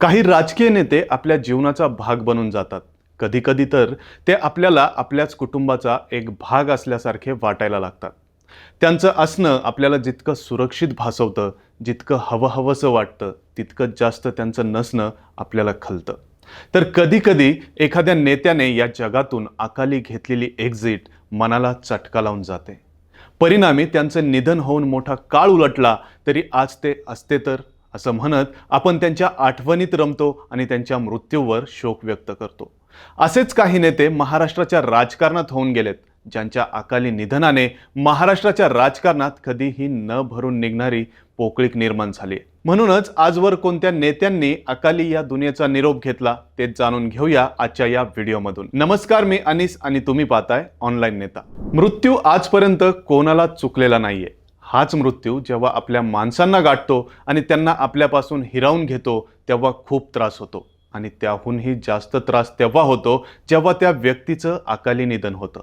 काही राजकीय नेते आपल्या जीवनाचा भाग बनून जातात. कधी कधी तर ते आपल्याला आपल्याच कुटुंबाचा एक भाग असल्यासारखे वाटायला लागतात. त्यांचं असणं आपल्याला जितकं सुरक्षित भासवतं जितकं हवं हवंसं वाटतं तितकं जास्त त्यांचं नसणं आपल्याला खलतं. तर कधी कधी एखाद्या नेत्याने या जगातून अकाली घेतलेली एक्झिट मनाला चटका लावून जाते. परिणामी त्यांचं निधन होऊन मोठा काळ उलटला तरी आज ते असते तर? असं म्हणत आपण त्यांच्या आठवणीत रमतो आणि त्यांच्या मृत्यूवर शोक व्यक्त करतो. असेच काही नेते महाराष्ट्राच्या राजकारणात होऊन गेलेत ज्यांच्या अकाली निधनाने महाराष्ट्राच्या राजकारणात कधीही न भरून निघणारी पोकळीक निर्माण झाली म्हणूनच आजवर कोणत्या नेत्यांनी अकाली या दुनियेचा निरोप घेतला ते जाणून घेऊया आजच्या या व्हिडिओमधून. नमस्कार मी अनिस आणि तुम्ही पाहताय ऑनलाईन नेता. मृत्यू आजपर्यंत कोणाला चुकलेला नाहीये. हाच मृत्यू जेव्हा आपल्या माणसांना गाठतो आणि त्यांना आपल्यापासून हिरावून घेतो तेव्हा खूप त्रास होतो. आणि त्याहूनही जास्त त्रास तेव्हा होतो जेव्हा त्या व्यक्तीचं अकाली निधन होतं.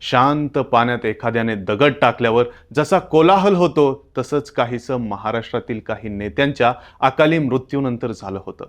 शांत पाण्यात एखाद्याने दगड टाकल्यावर जसा कोलाहल होतो तसंच काहीसं महाराष्ट्रातील काही नेत्यांच्या अकाली मृत्यूनंतर झालं होतं.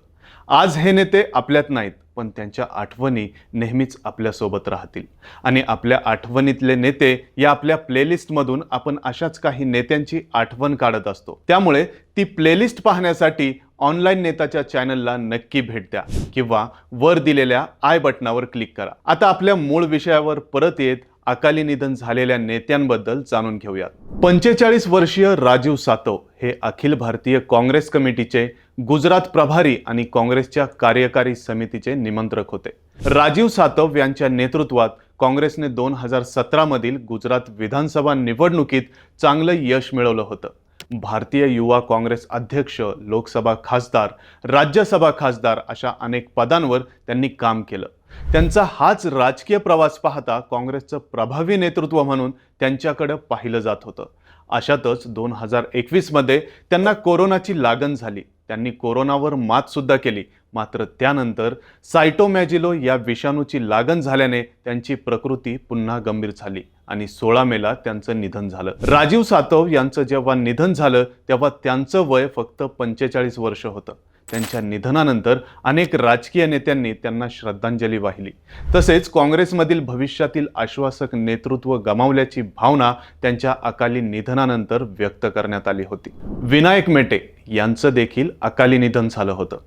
आज हे नेते आपल्यात नाहीत. पण त्यांच्या आठवणी नेहमीच आपल्यासोबत राहतील. आणि आपल्या आठवणीतले नेते या आपल्या प्लेलिस्टमधून आपण अशाच काही नेत्यांची आठवण काढत असतो. त्यामुळे ती प्लेलिस्ट पाहण्यासाठी ऑनलाईन नेताच्या चॅनलला नक्की भेट द्या किंवा वर दिलेल्या आय बटनावर क्लिक करा. आता आपल्या मूळ विषयावर परत येत अकाली निधन झालेल्या नेत्यांबद्दल जाणून घेऊयात. पंचेचाळीस वर्षीय राजीव सातव हे अखिल भारतीय काँग्रेस कमिटीचे गुजरात प्रभारी आणि काँग्रेसच्या कार्यकारी समितीचे निमंत्रक होते. राजीव सातव यांच्या नेतृत्वात काँग्रेसने दोन हजार सतरामधील गुजरात विधानसभा निवडणुकीत चांगलं यश मिळवलं होतं. भारतीय युवा काँग्रेस अध्यक्ष लोकसभा खासदार राज्यसभा खासदार अशा अनेक पदांवर त्यांनी काम केलं. त्यांचा हाच राजकीय प्रवास पाहता काँग्रेसचं प्रभावी नेतृत्व म्हणून त्यांच्याकडे पाहिलं जात होतं. अशातच दोन हजार एकवीसमध्ये त्यांना कोरोनाची लागण झाली. त्यांनी कोरोनावर मात सुद्धा केली. मात्र त्यानंतर सायटोमॅजिलो या विषाणूची लागण झाल्याने त्यांची प्रकृती पुन्हा गंभीर झाली आणि सोळा मेला त्यांचं निधन झालं. राजीव सातव यांचं जेव्हा निधन झालं तेव्हा त्यांचं वय फक्त पंचेचाळीस वर्ष होतं. त्यांच्या निधनानंतर अनेक राजकीय नेत्यांनी त्यांना श्रद्धांजली वाहिली. तसेच काँग्रेसमधील भविष्यातील आश्वासक नेतृत्व गमावल्याची भावना त्यांच्या अकाली निधनानंतर व्यक्त करण्यात आली होती. विनायक मेटे यांचं देखील अकाली निधन झालं होतं.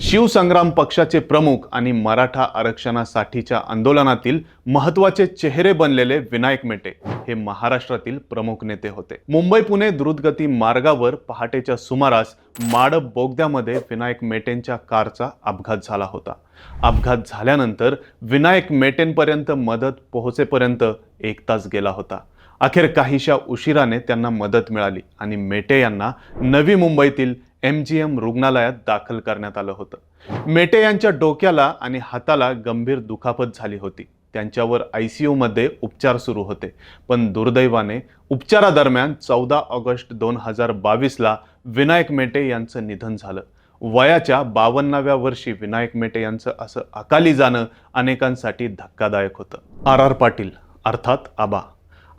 शिवसंग्राम पक्षाचे प्रमुख आणि मराठा आरक्षणासाठीच्या आंदोलनातील महत्त्वाचे चेहरे बनलेले विनायक मेटे हे महाराष्ट्रातील प्रमुख नेते होते. मुंबई पुणे द्रुतगती मार्गावर पहाटेच्या सुमारास माडप बोगद्यामध्ये विनायक मेटेंच्या कारचा अपघात झाला होता. अपघात झाल्यानंतर विनायक मेटेंपर्यंत मदत पोहोचेपर्यंत एक तास गेला होता. अखेर काहीशा उशिराने त्यांना मदत मिळाली आणि मेटे यांना नवी मुंबईतील एम जी एम रुग्णालयात दाखल करण्यात आलं होतं. मेटे यांच्या डोक्याला आणि हाताला गंभीर दुखापत झाली होती. त्यांच्यावर आय सी यूमध्ये उपचार सुरू होते. पण दुर्दैवाने उपचारादरम्यान चौदा ऑगस्ट दोन हजार बावीसला विनायक मेटे यांचं निधन झालं. वयाच्या बावन्नाव्या वर्षी विनायक मेटे यांचं असं अकाली जाणं अनेकांसाठी धक्कादायक होतं. आर आर पाटील अर्थात आबा.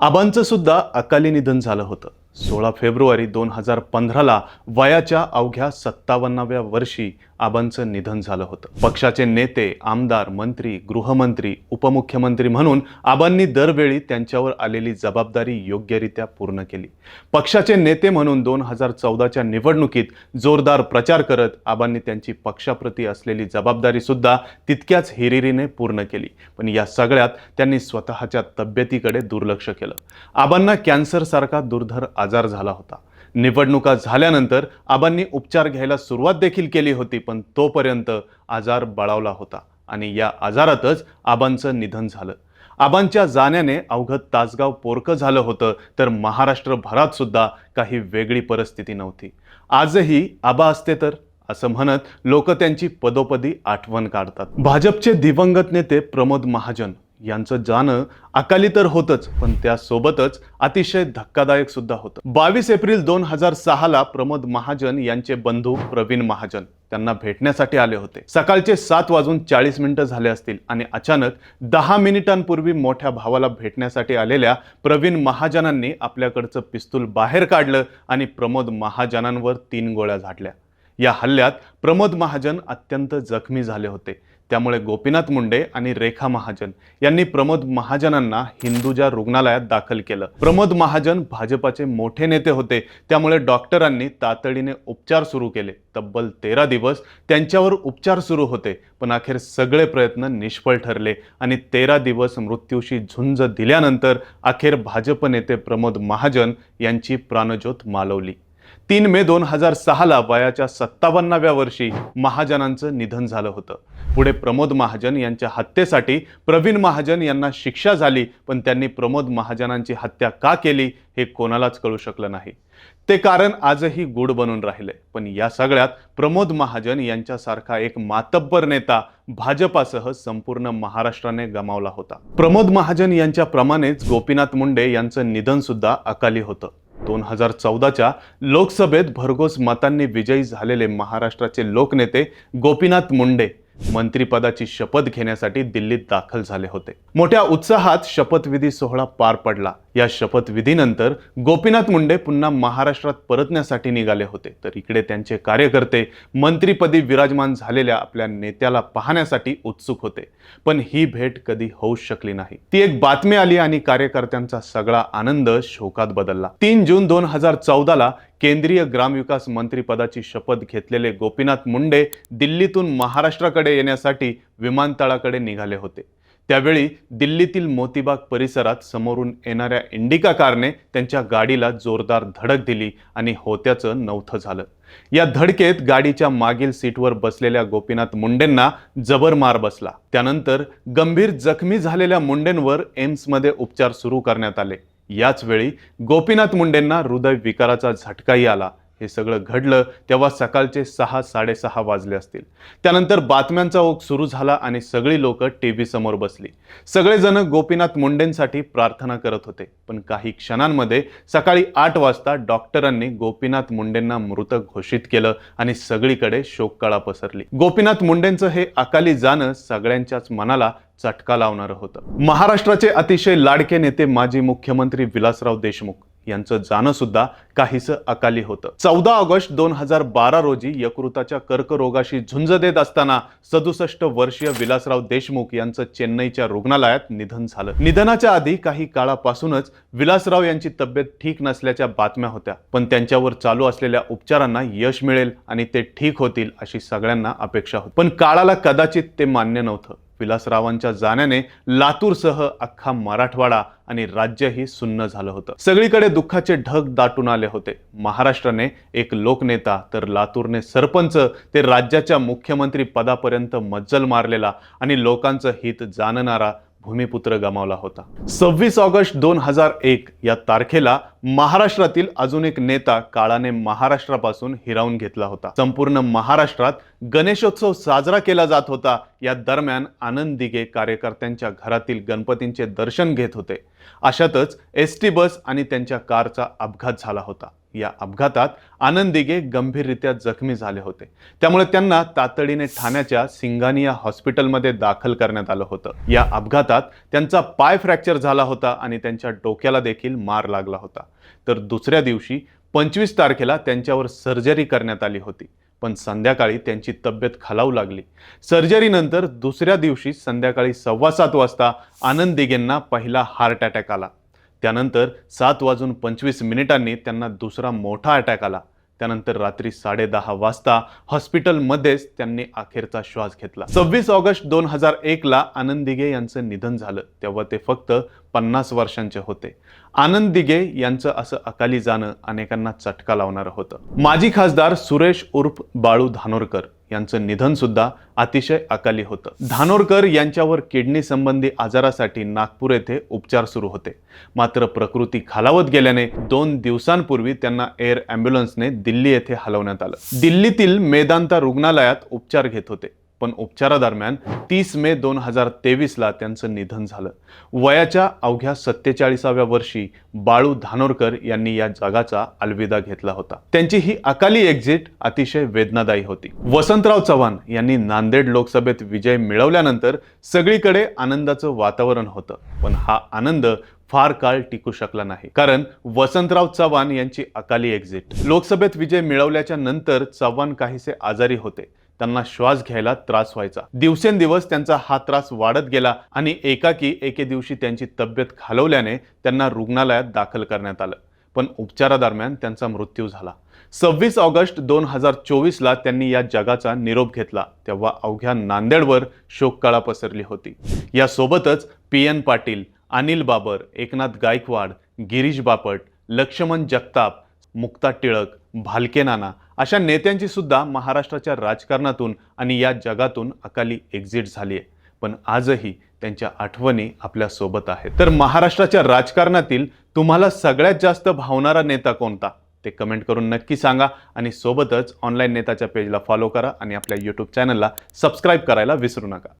आबांचं सुद्धा अकाली निधन झालं होतं. सोळा फेब्रुवारी दोन हजार पंधराला वयाच्या अवघ्या सत्तावन्नाव्या वर्षी आबांचं निधन झालं होतं. पक्षाचे नेते आमदार मंत्री गृहमंत्री उपमुख्यमंत्री म्हणून आबांनी दरवेळी त्यांच्यावर आलेली जबाबदारी योग्यरित्या पूर्ण केली. पक्षाचे नेते म्हणून दोन हजार चौदाच्या निवडणुकीत जोरदार प्रचार करत आबांनी त्यांची पक्षाप्रती असलेली जबाबदारी सुद्धा तितक्याच हिरिरीने पूर्ण केली. पण या सगळ्यात त्यांनी स्वतःच्या तब्येतीकडे दुर्लक्ष केलं. आबांना कॅन्सरसारखा दुर्धर आजार झाला होता. निवडणुका झाल्यानंतर आबांनी उपचार घ्यायला सुरुवात देखील केली होती पण तोपर्यंत आजार बळावला होता आणि या आजारातच आबांचं निधन झालं. आबांच्या जाण्याने अवघं तासगाव पोरकं झालं होतं तर महाराष्ट्रभरात सुद्धा काही वेगळी परिस्थिती नव्हती. आजही आबा असते तर? असं म्हणत लोक त्यांची पदोपदी आठवण काढतात. भाजपचे दिवंगत नेते प्रमोद महाजन यांचं जाणं अकाली तर होतच पण त्यासोबतच अतिशय धक्कादायक सुद्धा होतं. बावीस एप्रिल दोन हजार सहाला प्रमोद महाजन यांचे बंधू प्रवीण महाजन त्यांना भेटण्यासाठी आले होते. सकाळचे सात वाजून चाळीस मिनिटं झाले असतील आणि अचानक दहा मिनिटांपूर्वी मोठ्या भावाला भेटण्यासाठी आलेल्या प्रवीण महाजनांनी आपल्याकडचं पिस्तूल बाहेर काढलं आणि प्रमोद महाजनांवर तीन गोळ्या झाडल्या. या हल्ल्यात प्रमोद महाजन अत्यंत जखमी झाले होते. त्यामुळे गोपीनाथ मुंडे आणि रेखा महाजन यांनी प्रमोद महाजनांना हिंदुजा रुग्णालयात दाखल केलं. प्रमोद महाजन भाजपाचे मोठे नेते होते. त्यामुळे डॉक्टरांनी तातडीने उपचार सुरू केले. तब्बल तेरा दिवस त्यांच्यावर उपचार सुरू होते पण अखेर सगळे प्रयत्न निष्फळ ठरले आणि तेरा दिवस मृत्यूशी झुंज दिल्यानंतर अखेर भाजप नेते प्रमोद महाजन यांची प्राणज्योत मालवली. तीन मे दोन हजार सहाला वयाच्या सत्तावन्नाव्या वर्षी महाजनांचं निधन झालं होतं. पुढे प्रमोद महाजन यांच्या हत्येसाठी प्रवीण महाजन यांना शिक्षा झाली पण त्यांनी प्रमोद महाजनांची हत्या का केली हे कोणालाच कळू शकलं नाही. ते कारण आजही गूढ बनून राहिले पण या सगळ्यात प्रमोद महाजन यांच्यासारखा एक मातब्बर नेता भाजपासह संपूर्ण महाराष्ट्राने गमावला होता. प्रमोद महाजन यांच्याप्रमाणेच गोपीनाथ मुंडे यांचं निधन सुद्धा अकाली होतं. दोन हजार चौदाच्या लोकसभेत भरघोस मतांनी विजयी झालेले महाराष्ट्राचे लोकनेते गोपीनाथ मुंडे मंत्रिपदाची शपथ घेण्यासाठी दिल्लीत दाखल झाले होते. मोठ्या उत्साहात शपथविधी सोहळा पार पडला. या शपथविधीनंतर गोपीनाथ मुंडे पुन्हा महाराष्ट्रात परतण्यासाठी निघाले होते. तर इकडे त्यांचे कार्यकर्ते मंत्रीपदी विराजमान झालेल्या आपल्या नेत्याला पाहण्यासाठी उत्सुक होते. पण ही भेट कधी होऊ शकली नाही. ती एक बातमी आली आणि कार्यकर्त्यांचा सगळा आनंद शोकात बदलला. तीन जून दोन हजार चौदाला केंद्रीय ग्रामविकास मंत्रीपदाची शपथ घेतलेले गोपीनाथ मुंडे दिल्लीतून महाराष्ट्राकडे येण्यासाठी विमानतळाकडे निघाले होते. त्यावेळी दिल्लीतील मोतीबाग परिसरात समोरून येणाऱ्या इंडिका कारने त्यांच्या गाडीला जोरदार धडक दिली आणि होत्याचं नवथं झालं. या धडकेत गाडीच्या मागील सीटवर बसलेल्या गोपीनाथ मुंडेंना जबर मार बसला. त्यानंतर गंभीर जखमी झालेल्या मुंडेंवर एम्समध्ये उपचार सुरू करण्यात आले. याच वेळी गोपीनाथ मुंडेंना हृदय विकाराचा झटकाही आला. हे सगळं घडलं तेव्हा सकाळचे सहा साडेसहा वाजले असतील. त्यानंतर बातम्यांचा ओघ सुरू झाला आणि सगळी लोक टी व्ही समोर बसली. सगळेजण गोपीनाथ मुंडेंसाठी प्रार्थना करत होते. पण काही क्षणांमध्ये सकाळी आठ वाजता डॉक्टरांनी गोपीनाथ मुंडेंना मृत घोषित केलं आणि सगळीकडे शोककळा पसरली. गोपीनाथ मुंडेंचं हे अकाली जाणं सगळ्यांच्याच मनाला चटका लावणारं होतं. महाराष्ट्राचे अतिशय लाडके नेते माजी मुख्यमंत्री विलासराव देशमुख यांचं जाणं सुद्धा काहीसं अकाली होतं. चौदा ऑगस्ट दोन हजार बारा रोजी यकृताच्या कर्करोगाशी झुंज देत असताना सदुसष्ट वर्षीय विलासराव देशमुख यांचं चेन्नईच्या रुग्णालयात निधन झालं. निधनाच्या आधी काही काळापासूनच विलासराव यांची तब्येत ठीक नसल्याच्या बातम्या होत्या. पण त्यांच्यावर चालू असलेल्या उपचारांना यश मिळेल आणि ते ठीक होतील अशी सगळ्यांना अपेक्षा होती. पण काळाला कदाचित ते मान्य नव्हतं. विलासरावांच्या जाण्याने लातूरसह अख्खा मराठवाडा आणि राज्यही सुन्न झालं होतं. सगळीकडे दुःखाचे ढग दाटून आले होते. महाराष्ट्राने एक लोकनेता तर लातूरने सरपंच ते राज्याच्या मुख्यमंत्री पदापर्यंत मज्जल मारलेला आणि लोकांचं हित जाणणारा भूमिपुत्र गमावला होता. सव्वीस ऑगस्ट दोन हजार एक या तारखेला महाराष्ट्रातील अजून एक नेता काळाने महाराष्ट्रापासून हिरावून घेतला होता. संपूर्ण महाराष्ट्रात गणेशोत्सव साजरा केला जात होता. या दरम्यान आनंद दिघे कार्यकर्त्यांच्या घरातील गणपतींचे दर्शन घेत होते. अशातच एस टी बस आणि त्यांच्या कारचा अपघात झाला होता. या अपघातात आनंद दिघे गंभीररित्या जखमी झाले होते. त्यामुळे त्यांना तातडीने ठाण्याच्या सिंगानिया हॉस्पिटलमध्ये दाखल करण्यात आलं होतं. या अपघातात त्यांचा पाय फ्रॅक्चर झाला होता आणि त्यांच्या डोक्याला देखील मार लागला होता. तर दुसऱ्या दिवशी पंचवीस तारखेला त्यांच्यावर सर्जरी करण्यात आली होती. पण संध्याकाळी त्यांची तब्येत खालावू लागली. सर्जरीनंतर दुसऱ्या दिवशी संध्याकाळी सव्वा सात वाजता आनंद दिघेंना पहिला हार्ट अटॅक आला. त्यानंतर सात वाजून पंचवीस मिनिटांनी त्यांना दुसरा मोठा अटॅक आला. त्यानंतर रात्री साडेदहा वाजता हॉस्पिटलमध्येच त्यांनी अखेरचा श्वास घेतला. सव्वीस ऑगस्ट दोन हजार एकला आनंद दिघे यांचं निधन झालं. तेव्हा ते फक्त पन्नास वर्षांचे होते. आनंद दिघे यांचं असं अकाली जाणं अनेकांना चटका लावणारं होतं. माजी खासदार सुरेश उर्फ बाळू धानोरकर यांचं निधनसुद्धा अतिशय अकाली होतं. धानोरकर यांच्यावर किडनी संबंधी आजारासाठी नागपूर येथे उपचार सुरू होते. मात्र प्रकृती खालावत गेल्याने दोन दिवसांपूर्वी त्यांना एअर अँब्युलन्सने दिल्ली येथे हलवण्यात आलं. दिल्लीतील मेदांता रुग्णालयात उपचार घेत होते. पण उपचारादरम्यान तीस मे दोन हजार तेवीसला त्यांचं निधन झालं. वयाच्या अवघ्या सत्तेचाळीसाव्या वर्षी बाळू धानोरकर यांनी या जगाचा अलविदा घेतला होता. त्यांची ही अकाली एक्झिट अतिशय वेदनादायी होती. वसंतराव चव्हाण यांनी नांदेड लोकसभेत विजय मिळवल्यानंतर सगळीकडे आनंदाचं वातावरण होतं. पण हा आनंद फार काळ टिकू शकला नाही. कारण वसंतराव चव्हाण यांची अकाली एक्झिट लोकसभेत विजय मिळवल्याच्या नंतर चव्हाण काहीसे आजारी होते. त्यांना श्वास घ्यायला त्रास व्हायचा. दिवसेंदिवस त्यांचा हा त्रास वाढत गेला आणि एकाकी एके दिवशी त्यांची तब्येत खालवल्याने त्यांना रुग्णालयात दाखल करण्यात आलं. पण उपचारादरम्यान त्यांचा मृत्यू झाला. सव्वीस ऑगस्ट दोन हजार चोवीसला त्यांनी या जगाचा निरोप घेतला. तेव्हा अवघ्या नांदेडवर शोककळा पसरली होती. यासोबतच पी एन पाटील अनिल बाबर एकनाथ गायकवाड गिरीश बापट लक्ष्मण जगताप मुक्ता टिळक भालके नाना अशा नेत्यांची सुद्धा महाराष्ट्राच्या राजकारणातून आणि या जगातून अकाली एक्झिट झाली आहे. पण आजही त्यांच्या आठवणी आपल्यासोबत आहेत. तर महाराष्ट्राच्या राजकारणातील तुम्हाला सगळ्यात जास्त भावणारा नेता कोणता? ते कमेंट करून नक्की सांगा आणि सोबतच ऑनलाईन नेताच्या पेजला फॉलो करा आणि आपल्या यूट्यूब चॅनलला सबस्क्राईब करायला विसरू नका.